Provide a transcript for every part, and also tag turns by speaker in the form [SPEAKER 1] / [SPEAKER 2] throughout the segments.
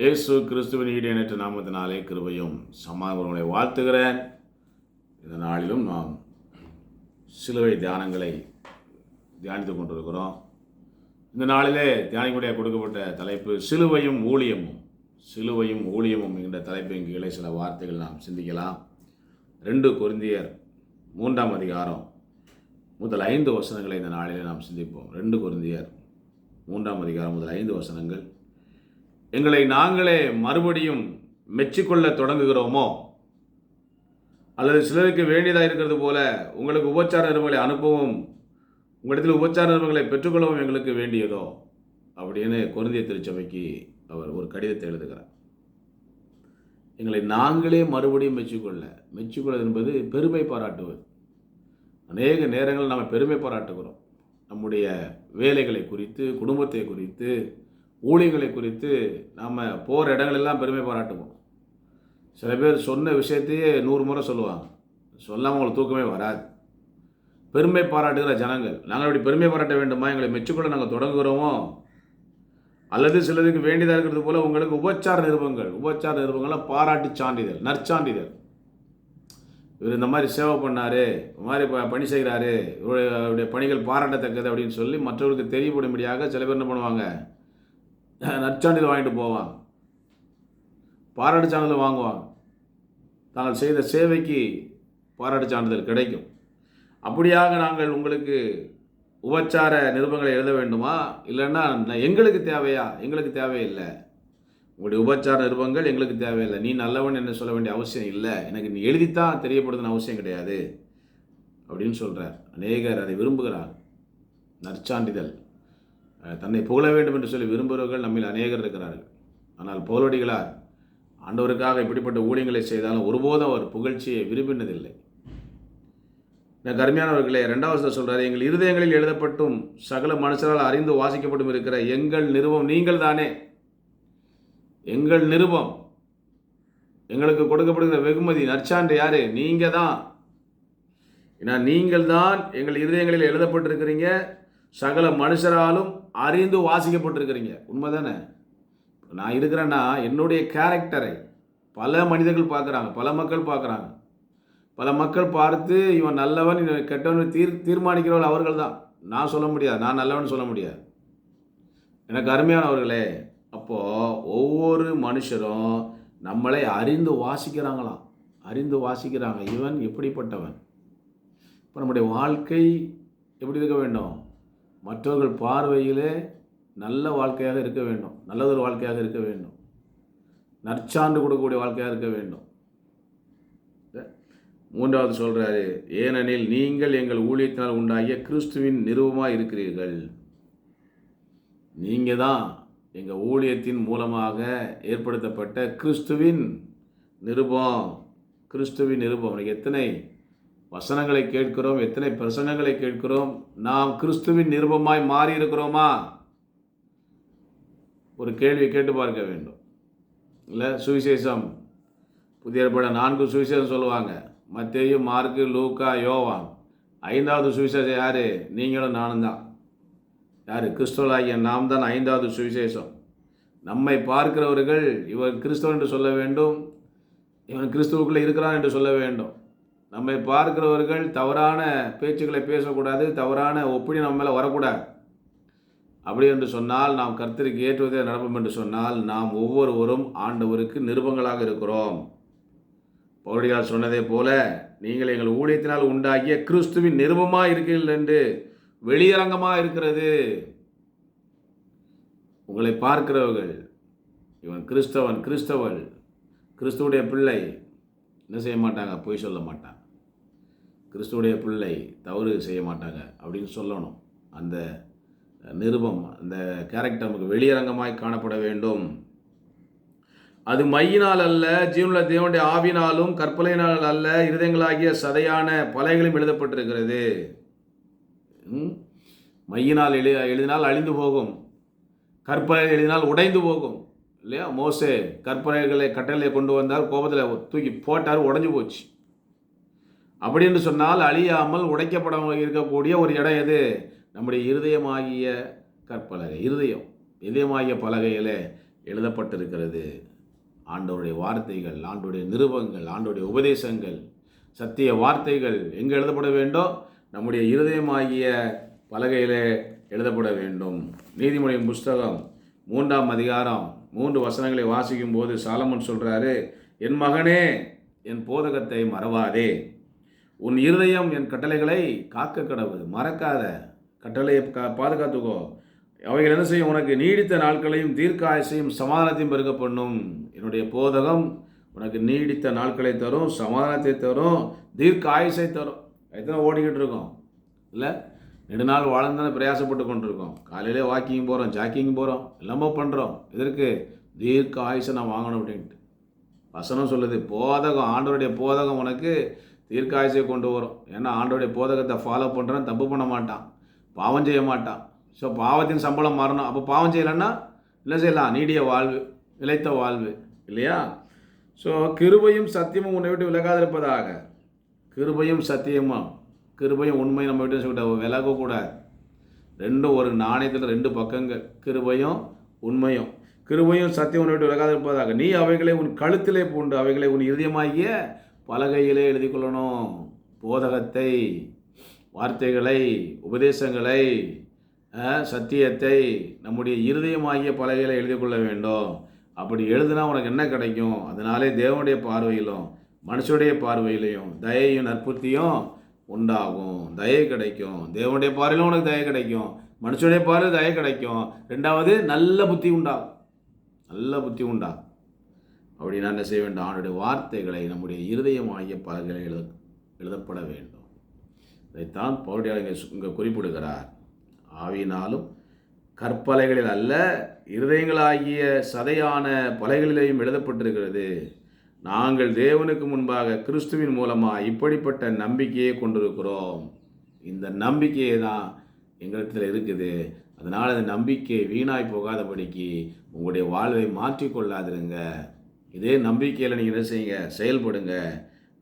[SPEAKER 1] இயேசு கிறிஸ்துவின் ஈடேனற்ற நாமத்தினாலே கிருபையும் சமாதானங்களை வாழ்த்துகிறேன். இந்த நாளிலும் நாம் சிலுவை தியானங்களை தியானித்து கொண்டிருக்கிறோம். இந்த நாளிலே தியானிக்குடைய கொடுக்கப்பட்ட தலைப்பு சிலுவையும் ஊழியமும். சிலுவையும் ஊழியமும் என்கிற தலைப்பின் கீழே சில வார்த்தைகள் நாம் சிந்திக்கலாம். ரெண்டு குருந்தியர் மூன்றாம் அதிகாரம் முதல் ஐந்து வசனங்களை இந்த நாளிலே நாம் சிந்திப்போம். ரெண்டு குருந்தியர் மூன்றாம் அதிகாரம் முதல் ஐந்து வசனங்கள். எங்களை நாங்களே மறுபடியும் மெச்சிக்கொள்ள தொடங்குகிறோமோ? அல்லது சிலருக்கு வேண்டியதாக இருக்கிறது போல உங்களுக்கு உபச்சார நிறுவனங்களை அனுப்பவும் உங்களிடத்தில் உபச்சார நிறுவனங்களை பெற்றுக்கொள்ளவும் எங்களுக்கு வேண்டியதோ? அப்படின்னு குருந்திய திருச்சபைக்கு அவர் ஒரு கடிதத்தை எழுதுகிறார். எங்களை நாங்களே மறுபடியும் மெச்சிக்கொள்ள மெச்சிக்கொள்வது என்பது பெருமை பாராட்டுவது. அநேக நேரங்கள் நாம் பெருமை பாராட்டுகிறோம். நம்முடைய வேலைகளை குறித்து குடும்பத்தை குறித்து ஊழியர்களை குறித்து நாம் போகிற இடங்களெல்லாம் பெருமை பாராட்டுவோம். சில பேர் சொன்ன விஷயத்தையே நூறு முறை சொல்லுவாங்க. சொல்லாமல் அவங்களுக்கு தூக்கமே வராது. பெருமை பாராட்டுகிற ஜனங்கள். நாங்கள் அப்படி பெருமை பாராட்ட வேண்டுமா? எங்களை மெச்சுக்கொள்ள நாங்கள் தொடங்குகிறோமோ? அல்லது சிலருக்கு வேண்டியதாக இருக்கிறது போல் உங்களுக்கு உபச்சார நிருபங்கள் உபச்சார நிருபங்கள்லாம் பாராட்டு சான்றிதழ் நற்சான்றிதழ். இவர் இந்த மாதிரி சேவை பண்ணார் இந்த மாதிரி ப பணி செய்கிறாரு இவருடைய அவருடைய பணிகள் பாராட்டத்தக்கது அப்படின்னு சொல்லி மற்றவர்களுக்கு தெரியப்படும்படியாக சில பேர் என்ன பண்ணுவாங்க? நற்சான்றிதழ் வாங்கிட்டு போவாங்க. பாராட்டு சான்றிதழ் வாங்குவாங்க. தாங்கள் செய்த சேவைக்கு பாராட்டு சான்றிதழ் கிடைக்கும். அப்படியாக நாங்கள் உங்களுக்கு உபச்சார நிருபங்களை எழுத வேண்டுமா? இல்லைன்னா எங்களுக்கு தேவையா? எங்களுக்கு தேவையில்லை. உங்களுடைய உபச்சார நிருபங்கள் எங்களுக்கு தேவையில்லை. நீ நல்லவன் என்ன சொல்ல வேண்டிய அவசியம் இல்லை. எனக்கு நீ எழுதித்தான் தெரியப்படுதுன்னு அவசியம் கிடையாது. அப்படின்னு சொல்கிறார் அநேகர் அதை விரும்புகிறார். நற்சான்றிதழ். தன்னை புகழ வேண்டும் என்று சொல்லி விரும்புகிறவர்கள் நம்மில் அநேகர் இருக்கிறார்கள். ஆனால் பௌலடிகளார் ஆண்டவருக்காக இப்படிப்பட்ட ஊழியங்களை செய்தாலும் ஒருபோதும் அவர் புகழ்ச்சியை விரும்பினதில்லை. நான் கருமையானவர்களே ரெண்டாவது சொல்கிறார் எங்கள் இருதயங்களில் எழுதப்பட்டும் சகல மனுஷரால் அறிந்து வாசிக்கப்பட்டும் இருக்கிற எங்கள் நிருபம் நீங்கள் தானே எங்கள் நிருபம் எங்களுக்கு கொடுக்கப்படுகிற வெகுமதி நற்சான்று யாரு? நீங்கள் தான் ஏன்னா நீங்கள் தான் எங்கள் இருதயங்களில் எழுதப்பட்டிருக்கிறீங்க. சகல மனுஷராலும் அறிந்து வாசிக்கப்பட்டிருக்கிறீங்க. உண்மைதானே? நான் இருக்கிறேன்னா என்னுடைய கேரக்டரை பல மனிதர்கள் பார்க்குறாங்க பல மக்கள் பார்க்குறாங்க. பல மக்கள் பார்த்து இவன் நல்லவன் இவன் கெட்டவன் தீர் தீர்மானிக்கிறவர்கள் அவர்கள் தான். நான் சொல்ல முடியாது நான் நல்லவன் சொல்ல முடியாது. எனக்கு அருமையானவர்களே அப்போது ஒவ்வொரு மனுஷரும் நம்மளை அறிந்து வாசிக்கிறாங்களாம். அறிந்து வாசிக்கிறாங்க இவன் எப்படிப்பட்டவன்? இப்போ நம்முடைய வாழ்க்கை எப்படி இருக்க வேண்டும்? மற்றவர்கள் பார்வையிலே நல்ல வாழ்க்கையாக இருக்க வேண்டும். நல்லதொரு வாழ்க்கையாக இருக்க வேண்டும். நற்சான்று கொடுக்கக்கூடிய வாழ்க்கையாக இருக்க வேண்டும். மூன்றாவது சொல்கிறாரு ஏனெனில் நீங்கள் எங்கள் ஊழியத்தினால் உண்டாகிய கிறிஸ்துவின் நிறுவமாக இருக்கிறீர்கள். நீங்கள் தான் எங்கள் ஊழியத்தின் மூலமாக ஏற்படுத்தப்பட்ட கிறிஸ்துவின் நிருபம். கிறிஸ்துவின் நிருபம். எத்தனை? வசனங்களை கேட்கிறோம் எத்தனை பிரசங்கங்களை கேட்கிறோம் நாம் கிறிஸ்துவின் நிருபமாய் மாறி இருக்கிறோமா ஒரு கேள்வி கேட்டு பார்க்க வேண்டும். இல்லை சுவிசேஷம். புதிய பட நான்கு சுவிசேஷம் சொல்லுவாங்க. மத்தேயும் மார்க்கு லூக்கா யோவான். ஐந்தாவது சுவிசேஷம் யார்? நீங்களும் நானும் தான். யார்? கிறிஸ்துவலாகிய நாம் தான் ஐந்தாவது சுவிசேஷம். நம்மை பார்க்கிறவர்கள் இவர் கிறிஸ்தவன் என்று சொல்ல வேண்டும். இவன் கிறிஸ்துவுக்குள்ளே இருக்கிறான் என்று சொல்ல வேண்டும். நம்மை பார்க்கிறவர்கள் தவறான பேச்சுக்களை பேசக்கூடாது தவறான ஒப்பீனியன் நம்ம மேலே வரக்கூடாது. அப்படி என்று சொன்னால் நாம் கர்த்தருக்கு ஏற்றுவதே நடப்போம் என்று சொன்னால் நாம் ஒவ்வொருவரும் ஆண்டவருக்கு நிருபங்களாக இருக்கிறோம். பவுடியார் சொன்னதை போல நீங்கள் எங்கள் ஊழியத்தினால் உண்டாகிய கிறிஸ்துவின் நிருபமாக இருக்கிறீர்கள் என்று வெளியரங்கமாக இருக்கிறது. உங்களை பார்க்கிறவர்கள் இவன் கிறிஸ்தவன் கிறிஸ்தவள் கிறிஸ்துவுடைய பிள்ளை என்ன செய்ய மாட்டாங்க? பொய் சொல்ல மாட்டாங்க. கிறிஸ்துடைய பிள்ளை தவறு செய்ய மாட்டாங்க அப்படின்னு சொல்லணும். அந்த நிருபம் அந்த கேரக்டர் நமக்கு வெளியரங்கமாய் காணப்பட வேண்டும். அது மையினால் அல்ல ஜீவனில் தேவனுடைய ஆவினாலும் கற்பலையினால் அல்ல இருதயங்களாகிய சதையான பலைகளும் எழுதப்பட்டிருக்கிறது. ம்? மையினால் எழு எழுதினால் அழிந்து போகும். கற்பனை எழுதினால் உடைந்து போகும். இல்லையா? மோசே கற்பனைகளை கட்டளை கொண்டு வந்தார். கோபத்தில் தூக்கி போட்டார் உடஞ்சி போச்சு. அப்படின்னு சொன்னால் அழியாமல் உடைக்கப்படாமல் இருக்கக்கூடிய ஒரு இடம் எது? நம்முடைய இருதயமாகிய கற்பலகை இருதயம். இதயமாகிய பலகையில் எழுதப்பட்டிருக்கிறது. ஆண்டோருடைய வார்த்தைகள் ஆண்டோடைய நிருபங்கள் ஆண்டோடைய உபதேசங்கள் சத்திய வார்த்தைகள் எங்கே எழுதப்பட வேண்டும்? நம்முடைய இருதயமாகிய பலகையில் எழுதப்பட வேண்டும். நீதிமொழியின் புஸ்தகம் மூன்றாம் அதிகாரம் மூன்று வசனங்களை வாசிக்கும் போது சாலமன் சொல்கிறாரு என் மகனே என் போதகத்தை மறவாதே. உன் இருதயம் என் கட்டளைகளை காக்க கடவுள். மறக்காத கட்டளையை கா பாதுகாத்துக்கோ. அவைகள் என்ன செய்யும்? உனக்கு நீடித்த நாட்களையும் தீர்க்க ஆயுசையும் சமாதானத்தையும் பெருக்க பண்ணும். என்னுடைய போதகம் உனக்கு நீடித்த நாட்களை தரும் சமாதானத்தை தரும் தீர்க்க ஆயுசை தரும். எத்தனை ஓடிக்கிட்டு இருக்கோம். இல்லை? நெடுநாள் வாழ்ந்தானே பிரயாசப்பட்டு கொண்டிருக்கோம். காலையிலே வாக்கிங் போகிறோம் ஜாக்கிங் போகிறோம் எல்லாமோ பண்ணுறோம் இதற்கு தீர்க்க ஆயுஷை நான் வாங்கணும் அப்படின்ட்டு. வசனம் சொல்லுது போதகம் ஆண்டவருடைய போதகம் உனக்கு தீர்க்க தீர்க்காயுசை கொண்டு வரும். ஏன்னா ஆண்டோடைய போதகத்தை ஃபாலோ பண்ணுறேன் தப்பு பண்ண மாட்டான். பாவம் செய்ய மாட்டான். ஸோ பாவத்தின் சம்பளம் மாறணும். அப்போ பாவம் செய்யலைன்னா இல்லை செய்யலாம்? நீடிய வாழ்வு நிலைத்த வாழ்வு இல்லையா? ஸோ கிருபையும் சத்தியமும் உன்னை விட்டு விலகாதிருப்பதாக. கிருபையும் சத்தியமும் கிருபையும் உண்மையும் நம்ம விட்டு சொல்லிட்ட விலகக்கூடாது ரெண்டும் ஒரு நாணயத்தில் ரெண்டு பக்கங்கள். கிருபையும் உண்மையும். கிருபையும் சத்தியம் உன்னை விட்டு விலகாதிருப்பதாக நீ அவைகளை உன் கழுத்திலே பூண்டு அவைகளை உன் இதயமாகிய பலகையிலே எழுதி கொள்ளணும். போதகத்தை வார்த்தைகளை உபதேசங்களை சத்தியத்தை நம்முடைய இருதயமாகிய பலகையில் எழுதி கொள்ள வேண்டும். அப்படி எழுதுனா உனக்கு என்ன கிடைக்கும்? அதனாலே தேவனுடைய பார்வையிலும் மனுஷனுடைய பார்வையிலையும் தயையும் நற்புத்தியும் உண்டாகும். தயை கிடைக்கும். தேவனுடைய பார்வையிலும் உனக்கு தயை கிடைக்கும். மனுஷனுடைய பார்வையில் தயை கிடைக்கும். ரெண்டாவது நல்ல புத்தி உண்டாகும். நல்ல புத்தி உண்டாகும். அப்படி நான் என்ன செய்ய வேண்டும்? அவனுடைய வார்த்தைகளை நம்முடைய இருதயமாகிய பலகையில் எழுத எழுதப்பட வேண்டும். இதைத்தான் பவுடியார் இங்கே இங்கே குறிப்பிடுகிறார். ஆவியினாலும் கற்பலைகளில் அல்ல இருதயங்களாகிய சதையான பலைகளிலேயும் எழுதப்பட்டிருக்கிறது. நாங்கள் தேவனுக்கு முன்பாக கிறிஸ்துவின் மூலமாக இப்படிப்பட்ட நம்பிக்கையை கொண்டிருக்கிறோம். இந்த நம்பிக்கையை தான் எங்களிடத்தில் இருக்குது. அதனால் அந்த நம்பிக்கை வீணாய் போகாதபடிக்கு உங்களுடைய வாழ்வை மாற்றிக்கொள்ளாதிருங்க இதே நம்பிக்கையில் நீங்கள் என்ன செய்யுங்க? செயல்படுங்க.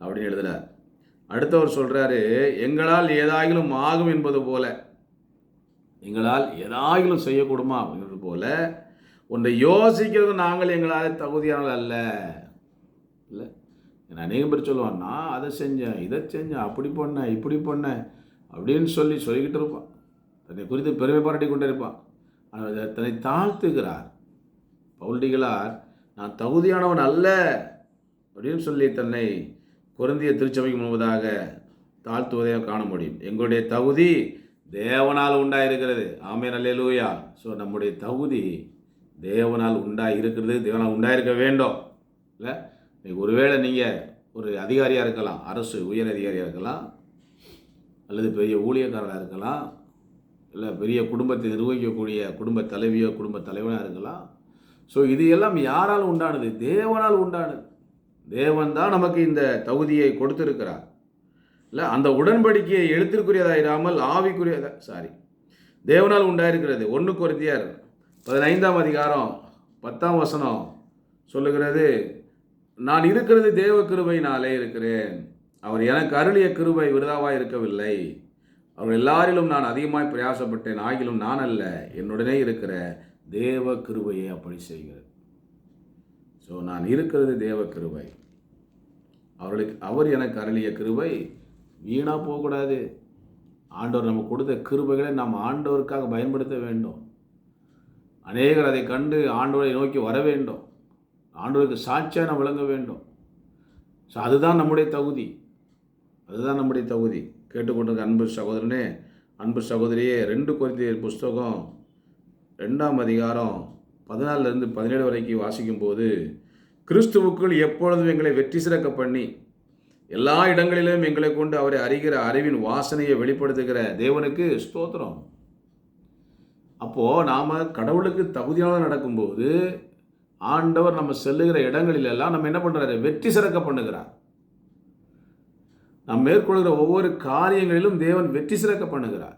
[SPEAKER 1] அப்படின்னு எழுதுகிறார் அடுத்தவர் சொல்கிறாரு எங்களால் ஏதாகிலும் ஆகும் என்பது போல எங்களால் ஏதாயிலும் செய்யக்கூடுமா? அப்படிங்கிறது போல ஒன்றை யோசிக்கிறது நாங்கள் எங்களால் தகுதியானவர்கள் அல்ல. இல்லை. நான் அநேக பேர் சொல்லுவான் நான் அதை செஞ்சேன் இதை செஞ்சேன் அப்படி பண்ணேன் இப்படி பண்ணேன் அப்படின்னு சொல்லி சொல்லிக்கிட்டு இருப்பான். தன்னை குறித்து பெருமை பாராட்டி கொண்டே இருப்பான். ஆனால் தன்னை தாழ்த்துகிறார். பவுல்டிகளார் நான் தகுதியானவன் அல்ல அப்படின்னு சொல்லி தன்னை குருந்திய திருச்சபைக்கு முன்பதாக தாழ்த்துவதை காண முடியும். எங்களுடைய தகுதி தேவனால் உண்டாயிருக்கிறது. ஆமே நல்லேலூயா ஸோ நம்முடைய தகுதி தேவனால் உண்டாக இருக்கிறது தேவனால் உண்டாயிருக்க வேண்டும். இல்லை? இன்னைக்கு ஒருவேளை நீங்கள் ஒரு அதிகாரியாக இருக்கலாம் அரசு உயர் அதிகாரியாக இருக்கலாம் அல்லது பெரிய ஊழியக்காரராக இருக்கலாம் இல்லை பெரிய குடும்பத்தை நிர்வகிக்கக்கூடிய குடும்ப தலைவியோ குடும்ப தலைவனாக இருக்கலாம். ஸோ இது எல்லாம் யாரால் உண்டானது? தேவனால் உண்டானது. தேவன் தான் நமக்கு இந்த தகுதியை கொடுத்திருக்கிறார். இல்லை அந்த உடன்படிக்கையை எழுத்திற்குரியதாயிராமல் ஆவிக்குரியதா சாரி தேவனால் உண்டாயிருக்கிறது. ஒன்று கொரிந்தியர் பதினைந்தாம் அதிகாரம் பத்தாம் வசனம் சொல்லுகிறது நான் இருக்கிறது தேவ கிருபையினாலே இருக்கிறேன். அவர் எனக்கு அருளிய கிருபை விருதாவாக இருக்கவில்லை. அவர் எல்லாரிலும் நான் அதிகமாய் பிரயாசப்பட்டேன். ஆகிலும் நான் அல்ல என்னுடனே இருக்கிற தேவ கிருபையை அப்படி செய்கிறது. ஸோ நான் இருக்கிறது தேவ கிருபை. அவர்களுக்கு அவர் எனக்கு அருளிய கிருபை வீணாக போகக்கூடாது. ஆண்டவர் நமக்கு கொடுத்த கிருபைகளை நாம் ஆண்டவருக்காக பயன்படுத்த வேண்டும். அநேகர் அதை கண்டு ஆண்டவரை நோக்கி வர வேண்டும். ஆண்டவருக்கு சாட்சியாக நாம் விளங்க வேண்டும். ஸோ அதுதான் நம்முடைய தகுதி. அதுதான் நம்முடைய தகுதி. கேட்டுக்கொண்டிருக்க அன்பு சகோதரனே அன்பு சகோதரியே ரெண்டு கொரிந்தியர் புஸ்தகம் ரெண்டாம் அதிகாரம் பதினாலிருந்து பதினேழு வரைக்கும் வாசிக்கும்போது கிறிஸ்துவுக்குள் எப்பொழுதும் எங்களை வெற்றி சிறக்க பண்ணி எல்லா இடங்களிலும் எங்களை கொண்டு அவரை அறிகிற அறிவின் வாசனையை வெளிப்படுத்துகிற தேவனுக்கு ஸ்தோத்திரம். அப்போது நாம் கடவுளுக்கு தகுதியாக நடக்கும்போது ஆண்டவர் நம்ம செல்லுகிற இடங்களிலெல்லாம் நம்ம என்ன பண்ணுறாரு வெற்றி சிறக்க பண்ணுகிறார். நாம் மேற்கொள்கிற ஒவ்வொரு காரியங்களிலும் தேவன் வெற்றி சிறக்க பண்ணுகிறார்.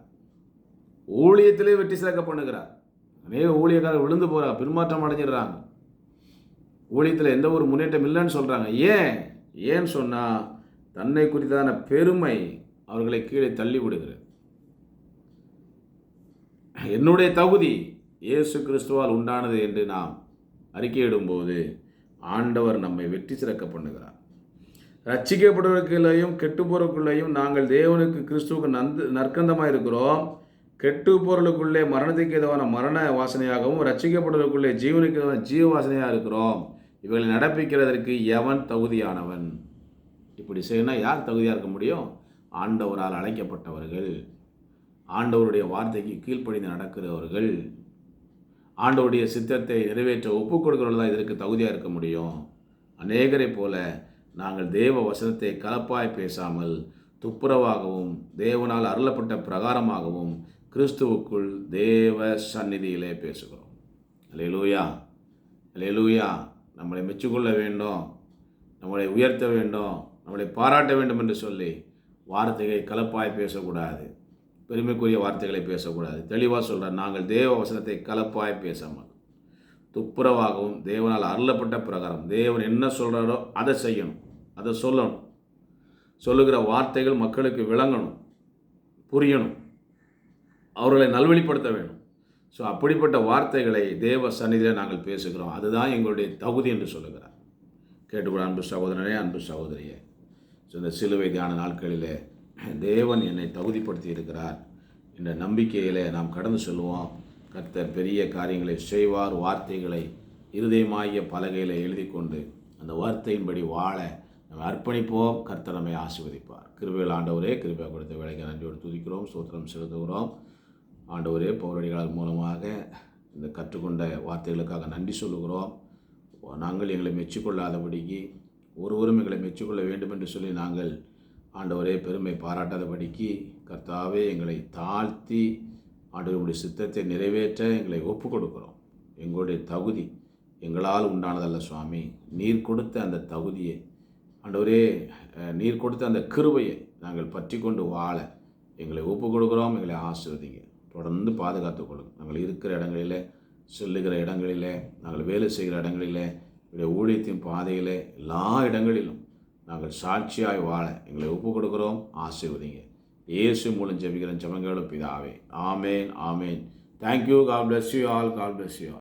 [SPEAKER 1] ஊழியத்திலே வெற்றி சிறக்க பண்ணுகிறார். அநேக ஊழியக்காரர் விழுந்து போகிறா பின்மாற்றம் அடைஞ்சிடுறாங்க. ஊழியத்தில் எந்த ஒரு முன்னேற்றம் இல்லைன்னு சொல்கிறாங்க ஏன்? ஏன்னு சொன்னால் தன்னை குறித்தான பெருமை அவர்களை கீழே தள்ளி விடுகிறது. என்னுடைய தகுதி இயேசு கிறிஸ்துவால் உண்டானது என்று நாம் அறிக்கையிடும்போது ஆண்டவர் நம்மை வெற்றி சிறக்க பண்ணுகிறார். ரட்சிக்கப்படுவதற்குள்ளேயும் கெட்டு போறதுக்குள்ளேயும் நாங்கள் தேவனுக்கு கிறிஸ்துவுக்கு நந்து நற்கந்தமாக இருக்கிறோம். கெட்டு பொருளுக்குள்ளே மரணத்துக்கு எதுவான மரண வாசனையாகவும் ரட்சிக்கப்படுவதற்குள்ளே ஜீவனுக்கு எதுவான ஜீவ வாசனையாக இருக்கிறோம். இவர்களை நடப்பிக்கிறதற்கு எவன் தகுதியானவன்? இப்படி செய்யணும் யார் தகுதியாக இருக்க முடியும்? ஆண்டவரால் அழைக்கப்பட்டவர்கள். ஆண்டவருடைய வார்த்தைக்கு கீழ்ப்படிந்து நடக்கிறவர்கள். ஆண்டோடைய சித்தத்தை நிறைவேற்ற ஒப்பு கொடுக்கிறவர்கள் தான் இதற்கு தகுதியாக இருக்க முடியும். அநேகரை போல நாங்கள் தேவ வசனத்தை கலப்பாய் பேசாமல் துப்புரவாகவும் தேவனால் அருளப்பட்ட பிரகாரமாகவும் கிறிஸ்துவுக்குள் தேவ சந்நிதியிலே பேசுகிறோம். அலையலூயா அலையலூயா நம்மளை மெச்சுக்கொள்ள வேண்டும். நம்மளை உயர்த்த வேண்டும். நம்மளை பாராட்ட வேண்டும் என்று சொல்லி வார்த்தைகளை கலப்பாய் பேசக்கூடாது. பெருமைக்குரிய வார்த்தைகளை பேசக்கூடாது. தெளிவாக சொல்கிறேன் நாங்கள் தேவ வசனத்தை கலப்பாய் பேசாமல். துப்புரவாகவும் தேவனால் அருளப்பட்ட பிரகாரம் தேவன் என்ன சொல்கிறாரோ அதை செய்யணும். அதை சொல்லணும். சொல்லுகிற வார்த்தைகள் மக்களுக்கு விளங்கணும் புரியணும். அவர்களை நல்வழிப்படுத்த வேணும். ஸோ அப்படிப்பட்ட வார்த்தைகளை தேவ சன்னிதியில் நாங்கள் பேசுகிறோம். அதுதான் எங்களுடைய தகுதி என்று சொல்லுகிறார். கேட்டுக்கூட அன்பு சகோதரனே அன்பு சகோதரியே. ஸோ இந்த சிலுவை தியான நாட்களிலே தேவன் என்னை தகுதிப்படுத்தி இருக்கிறார் என்ற நம்பிக்கையிலே நாம் கடந்து செல்வோம். கர்த்தர் பெரிய காரியங்களை செய்வார் வார்த்தைகளை இருதயமாகிய பலகையில் எழுதி கொண்டு அந்த வார்த்தையின்படி வாழ நம்ம அர்ப்பணிப்போம். கர்த்தர் நம்மை ஆசீர்வதிப்பார். கிருபையில் ஆண்டவரே கிருபை கொடுத்த வேலைக்கு நன்றியோடு துதிக்கிறோம் சூத்திரம் செலுத்துகிறோம். ஆண்டவரே பௌரடிகளால் மூலமாக இந்த கற்றுக்கொண்ட வார்த்தைகளுக்காக நன்றி சொல்லுகிறோம். நாங்கள் எங்களை மெச்சிக்கொள்ளாதபடிக்கு ஒருவரும் எங்களை மெச்சிக்கொள்ள வேண்டும் என்று சொல்லி நாங்கள் ஆண்டவரே பெருமை பாராட்டாதபடிக்கு கர்த்தாவே எங்களை தாழ்த்தி ஆண்டவருடைய சித்தத்தை நிறைவேற்ற எங்களை ஒப்பு கொடுக்குறோம் எங்களுடைய தகுதி எங்களால் உண்டானதல்ல சுவாமி. நீர் கொடுத்த அந்த தகுதியை ஆண்டவரே நீர் கொடுத்த அந்த கிருவையை நாங்கள் பற்றி கொண்டு வாழ எங்களை ஒப்பு கொடுக்குறோம் எங்களை ஆசிர்வதிங்க. தொடர்ந்து பாதுகாத்து கொள்ளுங்க. நாங்கள் இருக்கிற இடங்களிலே செல்லுகிற இடங்களில் நாங்கள் வேலை செய்கிற இடங்களில் எங்களுடைய ஊழியத்தின் பாதையில் எல்லா இடங்களிலும் நாங்கள் சாட்சியாய் வாழ எங்களை ஒப்பு கொடுக்குறோம் ஆசீர்வதிங்க. இயேசு மூலம் ஜெபிக்கிற ஜபங்களும் பிதாவே. ஆமேன் ஆமேன். Thank you God bless you all God bless you all